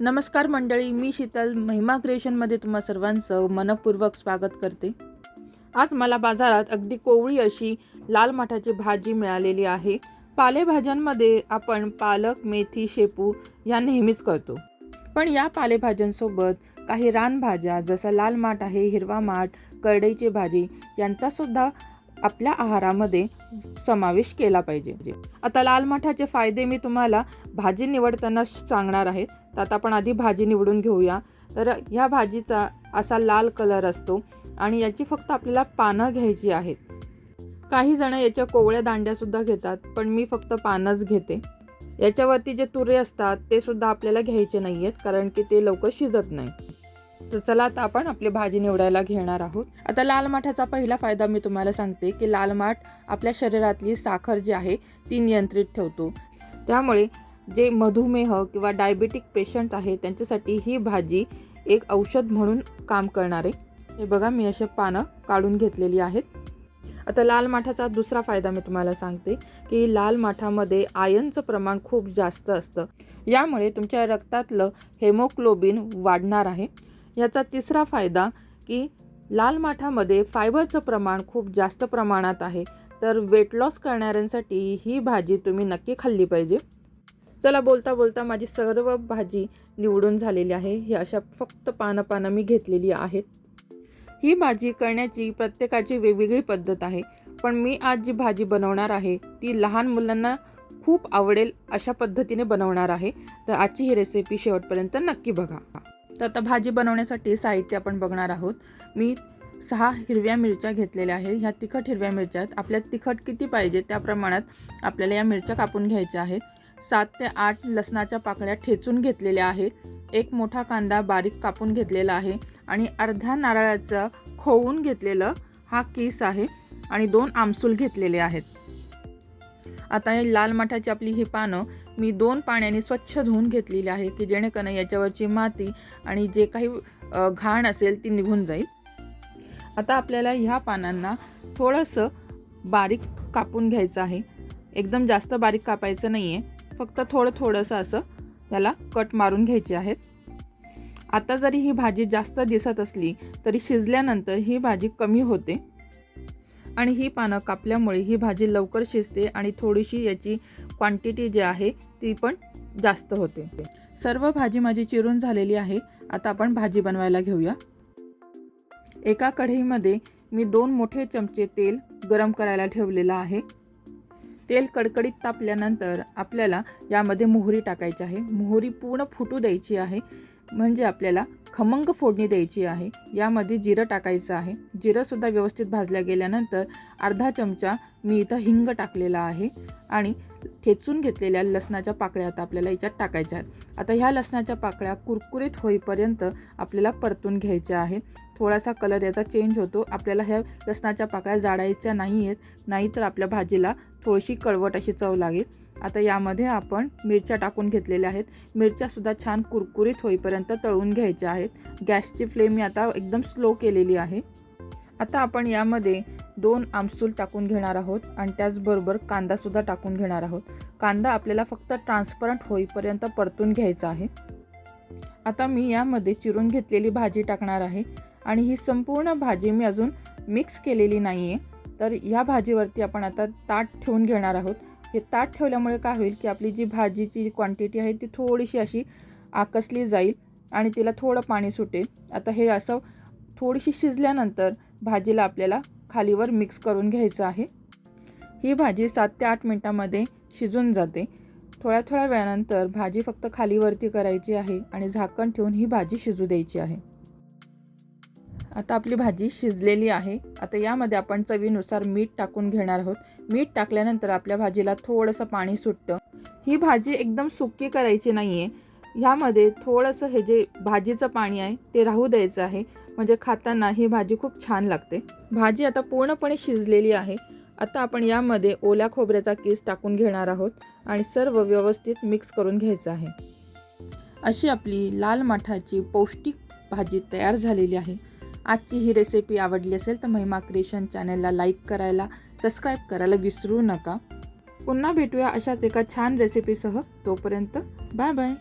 नमस्कार मंडळी मी शीतल. महिमा क्रिएशनमध्ये तुम्हा सर्वांचं मनपूर्वक स्वागत करते. आज मला बाजारात अगदी कोवळी अशी लाल माठाची भाजी मिळालेली आहे. पालेभाज्यांमध्ये आपण पालक मेथी शेपू या नेहमीच करतो. पण या पालेभाज्यांसोबत काही रानभाज्या जसं लाल माठ आहे हिरवा माठ करडईची भाजी यांचासुद्धा आपल्या आहारामध्ये समावेश केला पाहिजे. आता लाल माठाचे फायदे मी तुम्हाला भाजी निवडताना सांगणार आहे. तर आता आपण आधी भाजी निवडून घेऊया. तर ह्या भाजीचा असा लाल कलर असतो आणि याची फक्त आपल्याला पानं घ्यायची आहेत. काही जण याच्या कोवळ्या दांड्यासुद्धा घेतात पण मी फक्त पानच घेते. याच्यावरती जे तुरे असतात ते सुद्धा आपल्याला घ्यायचे नाही आहेत कारण की ते लवकर शिजत नाही. तर चला आता आपण आपली भाजी निवडायला घेणार आहोत. आता लाल माठाचा पहिला फायदा मी तुम्हाला सांगते की लाल माठ आपल्या शरीरातली साखर जी आहे ती नियंत्रित ठेवतो. त्यामुळे जे मधुमेह किंवा डायबेटिक पेशंट आहे त्यांच्यासाठी ही भाजी एक औषध म्हणून काम करणारे हे बघा मी असे पानं काढून घेतलेली आहेत. आता लाल माठाचा दुसरा फायदा मी तुम्हाला सांगते की लाल माठामध्ये आयनचं प्रमाण खूप जास्त असतं. यामुळे तुमच्या रक्तातलं हेमोग्लोबिन वाढणार आहे. याचा तिसरा फायदा की लाल माठामध्ये फायबरचं प्रमाण खूप जास्त प्रमाणात आहे. तर वेट लॉस करणाऱ्यांसाठी ही भाजी तुम्ही नक्की खाल्ली पाहिजे. चला बोलता बोलता माझी सर्व भाजी निवडून झालेली आहे. ही अशा फक्त पानं पानं मी घेतलेली आहेत. ही भाजी करण्याची प्रत्येकाची वेगवेगळी पद्धत आहे. पण मी आज जी भाजी बनवणार आहे ती लहान मुलांना खूप आवडेल अशा पद्धतीने बनवणार आहे. तर आजची ही रेसिपी शेवटपर्यंत नक्की बघा. तर आता भाजी बनवण्यासाठी साहित्य आपण बघणार आहोत. मी सहा हिरव्या मिरच्या घेतलेल्या आहेत. ह्या तिखट हिरव्या मिरच्या आहेत तिखट किती पाहिजे त्या प्रमाणात आपल्याला या मिरच्या कापून घ्यायच्या आहेत. सात ते आठ लसणाच्या पाकळ्या ठेचून घेतलेल्या आहेत. एक मोठा कांदा बारीक कापून घेतलेला आहे आणि अर्ध्या नारळाचं खोवून घेतलेलं हा केस आहे आणि दोन आमसूल घेतलेले आहेत. आता हे लाल माठाची आपली ही पानं मी दोन पाण्याने स्वच्छ धुवून घेतलेली आहे की जेणेकरून याच्यावरची माती आणि जे काही घाण असेल ती निघून जाईल. आता आपल्याला ह्या पानांना थोडंसं बारीक कापून घ्यायचं आहे. एकदम जास्त बारीक कापायचं नाही आहे फक्त थोडं थोडंसं असं त्याला कट मारून घ्यायचे आहेत. आता जरी ही भाजी जास्त दिसत असली तरी शिजल्यानंतर ही भाजी कमी होते. आणि ही पानं कापल्यामुळे ही भाजी लवकर शिजते आणि थोडीशी याची क्वांटिटी जी आहे ती पण जास्त होते. सर्व भाजी माझी चिरून झालेली आहे. आता आपण भाजी बनवायला घेऊया. एका कढईमध्ये मी दोन मोठे चमचे तेल गरम करायला ठेवलेलं आहे. तेल कडकडीत तापल्यानंतर आपल्याला यामध्ये मोहरी टाकायची आहे. मोहरी पूर्ण फुटू द्यायची आहे. म्हणजे आपल्याला खमंग फोडणी द्यायची आहे. यामध्ये जिरं टाकायचं आहे. जिरंसुद्धा व्यवस्थित भाजल्या गेल्यानंतर अर्धा चमचा मी इथं हिंग टाकलेला आहे आणि ठेचून घेतलेल्या लसणाच्या पाकळ्या आता आपल्याला याच्यात टाकायच्या आहेत. आता ह्या लसणाच्या पाकळ्या कुरकुरीत होईपर्यंत आपल्याला परतून घ्यायच्या आहेत. थोडासा कलर याचा चेंज होतो. आपल्याला ह्या लसणाच्या पाकळ्या जाडायच्या नाही आहेत नाहीतर आपल्या भाजीला थोडीशी कळवट अशी चव लागेल. आता यामध्ये आपण मिरच्या टाकून घेतलेल्या आहेत. मिरच्यासुद्धा छान कुरकुरीत होईपर्यंत तळून घ्यायच्या आहेत. गॅसची फ्लेम मी आता एकदम स्लो केलेली आहे. आता आपण यामध्ये दोन आमसूल टाकून घेणार आहोत आणि त्याचबरोबर कांदासुद्धा टाकून घेणार आहोत. कांदा आपल्याला फक्त ट्रान्सपरंट होईपर्यंत परतून घ्यायचा आहे. आता मी यामध्ये चिरून घेतलेली भाजी टाकणार आहे आणि ही संपूर्ण भाजी मी अजून मिक्स केलेली नाही आहे तर ह्या भाजीवरती आपण आता ताट ठेवून घेणार आहोत. हे ताट ठेवल्यामुळे काय होईल की आपली जी भाजीची क्वांटिटी आहे ती थोडीशी अशी आकसली जाईल आणि तिला थोडं पाणी सुटेल. आता हे असं थोडीशी शिजल्यानंतर भाजीला आपल्याला खालीवर मिक्स करून घ्यायचं आहे. ही भाजी सात ते आठ मिनटामध्ये शिजून जाते. थोड्या थोड्या वेळानंतर भाजी फक्त खालीवरती करायची आहे आणि झाकण ठेवून ही भाजी शिजू द्यायची आहे. आता आपली भाजी शिजलेली आहे. आता यामध्ये आपण चवीनुसार मीठ टाकून घेणार आहोत. मीठ टाकल्यानंतर आपल्या भाजीला थोडंसं पाणी सुटतं. ही भाजी एकदम सुकी करायची नाही आहे ह्यामध्ये थोडंसं हे जे भाजीचं पाणी आहे ते राहू द्यायचं आहे. म्हणजे खाताना ही भाजी खूप छान लागते. भाजी आता पूर्णपणे शिजलेली आहे. आता आपण यामध्ये ओल्या खोबऱ्याचा केस टाकून घेणार आहोत आणि सर्व व्यवस्थित मिक्स करून घ्यायचं आहे. अशी आपली लाल माठाची पौष्टिक भाजी तयार झालेली आहे. आजची ही रेसिपी आवडली असेल तर महिमा क्रिएशन चॅनलला लाईक करायला सबस्क्राईब करायला विसरू नका. पुन्हा भेटूया अशाच एका छान रेसिपीसह तोपर्यंत बाय बाय